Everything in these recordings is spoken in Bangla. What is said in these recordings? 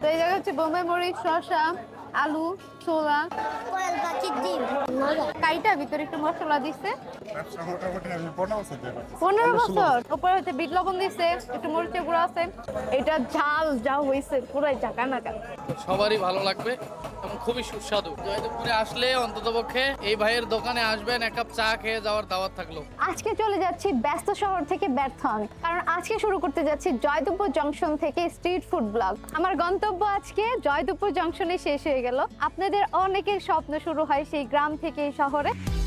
তো এই জায়গা হচ্ছে বোম্বাই মরিচ শসা আলু ছোলা কোয়েল পাখির ডিম? কাইটা ভিতরে একটু মশলা আমি পনেরো বছর উপরে হচ্ছে বিট লবণ দিচ্ছে একটু মরিচের গুঁড়ো আছে। এটা ঝাল যা হয়েছে পুরাই জাকা নাকা সবারই ভালো লাগবে এবং খুবই সুস্বাদু। জয়দেবপুরে আসলে অন্ততপক্ষে এই ভাইয়ের দোকানে আসবেন এক কাপ চা খেয়ে যাওয়ার দাওয়াত থাকল। আজকে চলে যাচ্ছি ব্যস্ত শহর থেকে ব্যর্থন কারণ আজকে শুরু করতে যাচ্ছি জয়দুপুর জংশন থেকে স্ট্রিট ফুড ব্লগ আমার গন্তব্য আজকে জয়দুপুর জংশনে শেষ হয়ে গেল। আপনাদের অনেকের স্বপ্ন শুরু হয় সেই গ্রাম থেকে শহরে।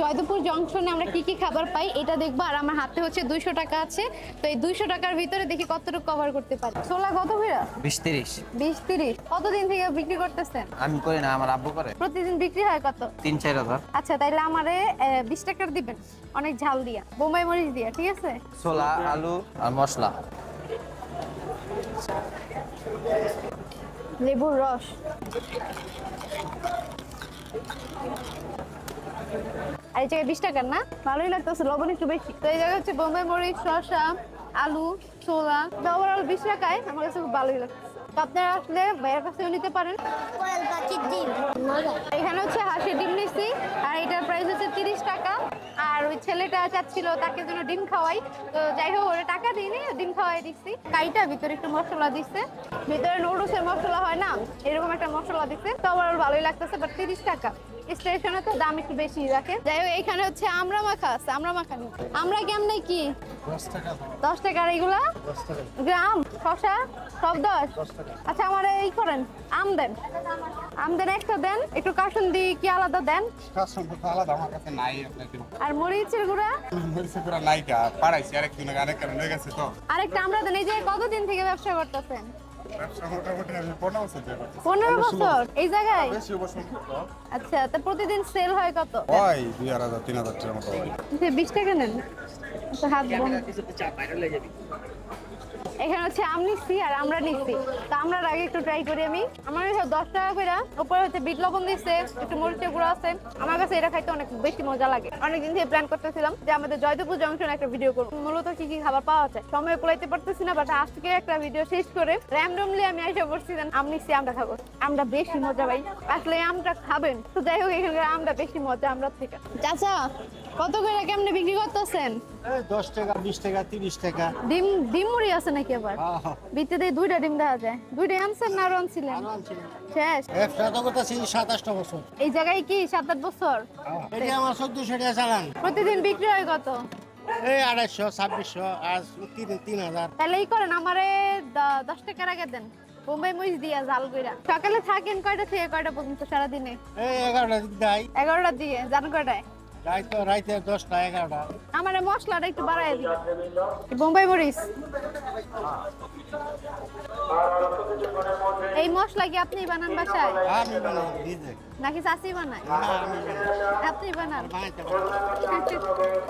জয়দেবপুর জংশনে আমরা কি কি খাবার পাই এটা দেখব। আর আমার হাতে হচ্ছে দুইশো টাকা আছে। তো এই দুইশো টাকার ভিতরে দেখি কতটুকু কভার করতে পারি। ছোলা কত ভিড়া বিশ তিরিশ। বিশ তিরিশ। কতদিন থেকে বিক্রি করতেছেন? আমি করি না আমার আব্বু করে। প্রতিদিন বিক্রি হয় কত? তিন চার হাজার। আচ্ছা তাইলে আমারে বিশ টাকার দিবেন। অনেক ঝাল দিয়া। বোম্বাই মরিচ দিয়া ঠিক আছে? ছোলা আলু আর মশলা। লেবুর রস। আর এই জায়গায় বিশ টাকার না? ভালোই লাগতেছে লবণ একটু বেশি। তো এই জায়গায় হচ্ছে বোম্বাই মরিচ শসা আলু ছোলা। ওভারঅল বিশ টাকায় আমার কাছে খুব ভালোই লাগতেছে। তো আপনারা আসলে ভাইয়ের কাছেও নিতে পারেন। এখানে হচ্ছে হাঁসের ডিম নিচ্ছি আর এটার প্রাইস হচ্ছে তিরিশ টাকা। আর ওই ছেলেটা চাচ্ছিল তাকে জন্য ডিম খাওয়াই। তো যাই হোক ওরা টাকা দিইনি ডিম খাওয়াই দিচ্ছি কাইটা ভিতরে একটু মশলা দিচ্ছে ভিতরে নুডলসের মশলা হয় না এরকম একটা মশলা দিচ্ছে তো আমার ভালোই লাগতেছে বাট তিরিশ টাকা। স্টেশনে তো দাম একটু বেশি রাখে। যাই হোক এখানে হচ্ছে আমরা মাখা আছে আমরা মাখা নিই। আমরা কেমন কি? দশ টাকার এইগুলা টাকা গ্রাম শশা সব দশ? আচ্ছা আমার এই করেন আম দেন। আম দেন একটা দেন একটু কাসুন দি কি আলাদা দেন? আলাদা আমার কাছে নাই আর মরিচের গুঁড়া? মরিচে পুরো নাইকা পাড়াইছি আরেকদিন আরেক কারণ গেছে তো। আরেকটা আমরা দেন এই যে কতদিন থেকে ব্যবসা করতেছেন? পনেরো বছর এই জায়গায়। আচ্ছা তা প্রতিদিন সেল হয় কত? হয় দুই আর হাজার তিন হাজার টাকার মতো বিশ টাকা নেন। আচ্ছা, হাত। এখানে হচ্ছে আম নিচ্ছি আর আমরা নিচ্ছি। তো আমরা আগে একটু ট্রাই করি আমি। আমার কাছে দশ টাকা করে উপরে হচ্ছে বিট লবণ দিচ্ছে একটু মরিচের গুঁড়ো আছে। আমার কাছে এটা খাইতে অনেক বেশি মজা লাগে। অনেকদিন থেকে প্ল্যান করতেছিলাম যে আমাদের জয়দেবপুর জংশন একটা ভিডিও করব। মূলত কি কি খাবার পাওয়া যায় সময় কুলাইতে পারতেছি না বাট আজকে একটা ভিডিও শেষ করে র্যান্ডমলি আমি এসে পড়ছি আম নিচ্ছি আমরা খাব। আমরা বেশি মজা পাই আসলে আমটা খাবেন। তো যাই হোক, এখানকার আমটা বেশি মজা আমরা থেকে। চাচা কত করে কেমনে বিক্রি করতেছেন? দশ টাকা বিশ টাকা তিরিশ টাকা। ডিম ডিম মুড়ি আছে নাকি আবার? হ্যাঁ, হ্যাঁ। ভিতরে দেখা ডিম দেখা যায়। দুইটাই আনছেন না আরও আনছিলেন? শেষ। ব্যবসা তো করতেছি সাতাশটা বছর। এই জায়গায় কি সাত আট বছর? এটি আমার চোদ্দশো টাকা চালান। প্রতিদিন বিক্রি হয় কত? এই আড়াইশো ছাব্বিশশো আর তিন তিন হাজার। তাহলে এই করেন আমারে দশ টাকার আগে দেন। বোম্বাই মরিচ দিয়া জাল কইরা। সকালে থাকেন কয়টা থেকে কয়টা পর্যন্ত সারাদিনে? এই এগারোটা দিক দেয়। এগারোটা দিয়ে জান কয়টায়? রাইতে রাইতে দশটা এগারোটা। আমার মশলাটা একটু বাড়াই দিবেন বোম্বাই মরিচ। এই মশলা কি আপনি বানান বাসায়? আমি বানাই নিজে নাকি চাষি বানায়? আমি বানাই। আপনি বানান।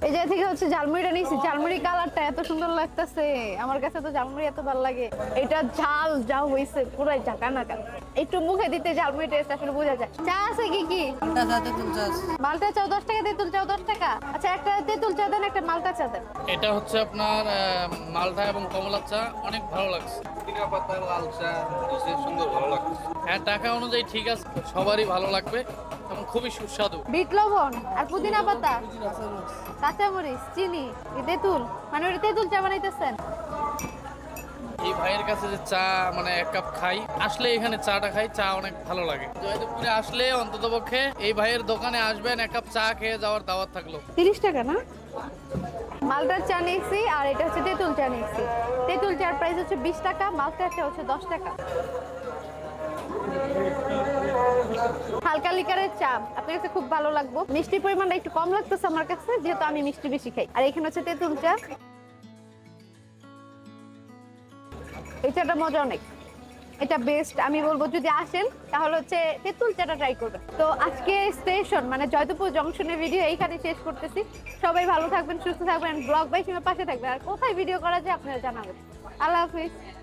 এই যে থেকে হচ্ছে ঝালমুড়িটা নিয়েছি। ঝালমুড়ি কালারটা এত সুন্দর লাগতেছে। আমার কাছে তো ঝালমুড়ি এত ভালো লাগে। এটা ঝাল যা হয়েছে পুরাই জাকা নাকা একটু মুখে দিতে ঝালমুড়ি টেস্ট আসলে বোঝা যায়। চা আছে কি কি? মালটা চাও দশ টাকা তেঁতুল চাও দশ টাকা? আচ্ছা একটা তেঁতুল চা দেন একটা মালটা চা দেন। এটা হচ্ছে আপনার মালটা এবং কমলা চা। অনেক ভালো লাগছে। হ্যাঁ টাকা অনুযায়ী ঠিক আছে সবারই ভালো লাগবে এবং খুবই সুস্বাদু। বিট লবণ আর পুদিনা পাতা কাঁচামরিচ চিনি এই তেঁতুল মানে ওটা তেঁতুল চা বানাইতেছেন। এই ভাইয়ের কাছে যে চা মানে এক কাপ খাই আসলে এখানে চাটা খাই চা অনেক ভালো লাগে। জয়দেবপুরে আসলে অন্ততপক্ষে এই ভাইয়ের দোকানে আসবেন এক কাপ চা খেয়ে যাওয়ার দাওয়াত থাকল। তিরিশ টাকা না? মালটার চা নিয়েছি আর এটা হচ্ছে তেঁতুল চা নিয়েছি তেঁতুল চার প্রাইস হচ্ছে বিশ টাকা মালটার চা হচ্ছে দশ টাকা। হালকা লিকারের চা, আপনার কাছে খুব ভালো লাগবে। মিষ্টি পরিমাণটা একটু কম লাগতেছে আমার কাছে, যেহেতু আমি মিষ্টি বেশি খাই। আর এখানে হচ্ছে তেঁতুল চা। এই চাটা মজা অনেক। এটা বেস্ট আমি বলব যদি আসেন, তাহলে হচ্ছে তেঁতুল চাটা ট্রাই করবেন। তো আজকে স্টেশন মানে জয়দেবপুর জংশনের ভিডিও এইখানে শেষ করতেছি। সবাই ভালো থাকবেন, সুস্থ থাকবেন ব্লগ বাই পাশে থাকবেন। আর কোথায় ভিডিও করা যায় আপনারা জানাবেন। আল্লাহ হাফিজ।